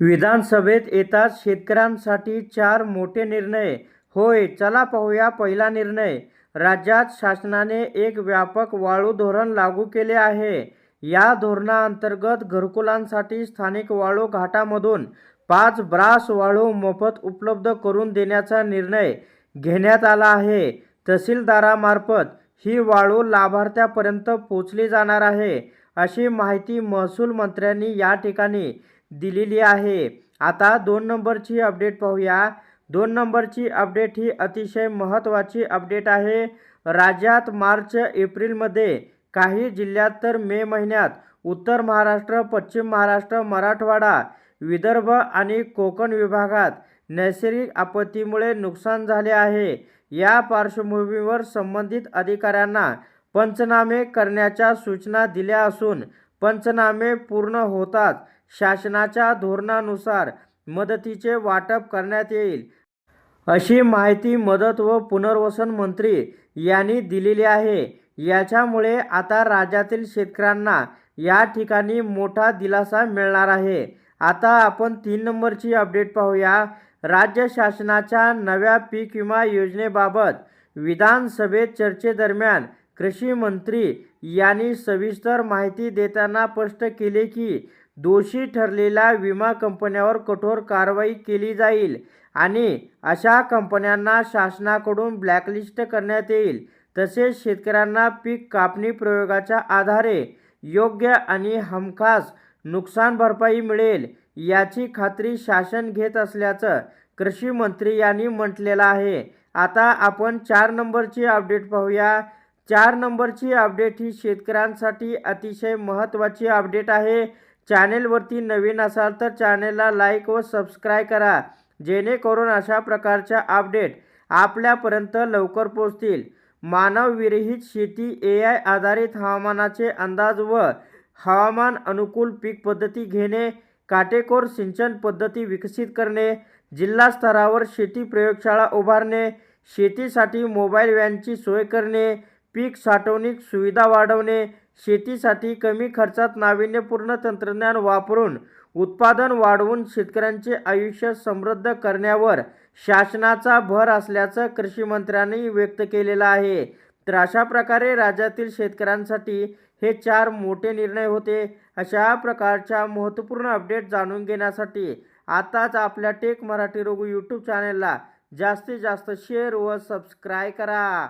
विधानसभेत येताच शेतकऱ्यांसाठी चार मोठे निर्णय. होय चला पाहूया पहिला निर्णय. राज्यात शासनाने एक व्यापक वाळू धोरण लागू केले आहे. या धोरणाअंतर्गत घरकुलांसाठी स्थानिक वाळू घाटामधून पाच ब्रास वाळू मोफत उपलब्ध करून देण्याचा निर्णय घेण्यात आला आहे. तहसीलदारामार्फत ही वाळू लाभार्थ्यापर्यंत पोचली जाणार आहे अशी माहिती महसूल मंत्र्यांनी या ठिकाणी दिलेली आहे. आता दोन नंबरची अपडेट पाहूया. दोन नंबरची अपडेट ही अतिशय महत्त्वाची अपडेट आहे. राज्यात मार्च एप्रिलमध्ये काही जिल्ह्यात तर मे महिन्यात उत्तर महाराष्ट्र पश्चिम महाराष्ट्र मराठवाडा विदर्भ आणि कोकण विभागात नैसर्गिक आपत्तीमुळे नुकसान झाले आहे. या पार्श्वभूमीवर संबंधित अधिकाऱ्यांना पंचनामे करण्याच्या सूचना दिल्या असून पंचनामे पूर्ण होतात शासनाच्या धोरणानुसार मदतीचे वाटप करण्यात येईल. अशी माहिती मदत व पुनर्वसन मंत्री यांनी दिलेली आहे. याच्यामुळे आता राज्यातील शेतकऱ्यांना या ठिकाणी मोठा दिलासा मिळणार आहे. आता आपण तीन नंबरची अपडेट पाहूया. राज्य शासनाच्या नव्या पीक विमा योजनेबाबत विधानसभेत चर्चेदरम्यान कृषी मंत्री यांनी सविस्तर माहिती देताना स्पष्ट केले की दोषी ठरलेल्या विमा कंपन्यावर कठोर कारवाई केली जाईल आणि अशा कंपन्यांना शासनाकडून ब्लॅकलिस्ट करण्यात येईल. तसेच शेतकऱ्यांना पीक कापणी प्रयोगाच्या आधारे योग्य आणि हमखास नुकसान भरपाई मिळेल याची खात्री शासन घेत असल्याचं कृषी मंत्री यांनी म्हटलेलं आहे. आता आपण चार नंबरची अपडेट पाहूया. चार नंबरची अपडेट ही शेतकऱ्यांसाठी अतिशय महत्त्वाची अपडेट आहे. चॅनेलवरती नवीन असाल तर चॅनेलला लाईक व सबस्क्राईब करा जेणेकरून अशा प्रकारच्या अपडेट आपल्यापर्यंत लवकर पोहोचतील. मानवविरहित शेती ए आय आधारित हवामानाचे अंदाज व हवामान अनुकूल पीक पद्धती घेणे काटेकोर सिंचन पद्धती विकसित करणे जिल्हा स्तरावर शेती प्रयोगशाळा उभारणे शेतीसाठी मोबाईल व्हॅनची सोय करणे पीक साठवणूक सुविधा वाढवणे शेतीसाठी कमी खर्चात नाविन्यपूर्ण तंत्रज्ञान वापरून उत्पादन वाढवून शेतकऱ्यांचे आयुष्य समृद्ध करण्यावर शासनाचा भर असल्याचं कृषी मंत्र्यांनी व्यक्त केलेलं आहे. तर अशा प्रकारे राज्यातील शेतकऱ्यांसाठी हे चार मोठे निर्णय होते. अशा प्रकारच्या महत्त्वपूर्ण अपडेट जाणून घेण्यासाठी आताच आपल्या टेक मराठी रघु यूट्यूब चॅनलला जास्तीत जास्त शेअर व सबस्क्राय करा.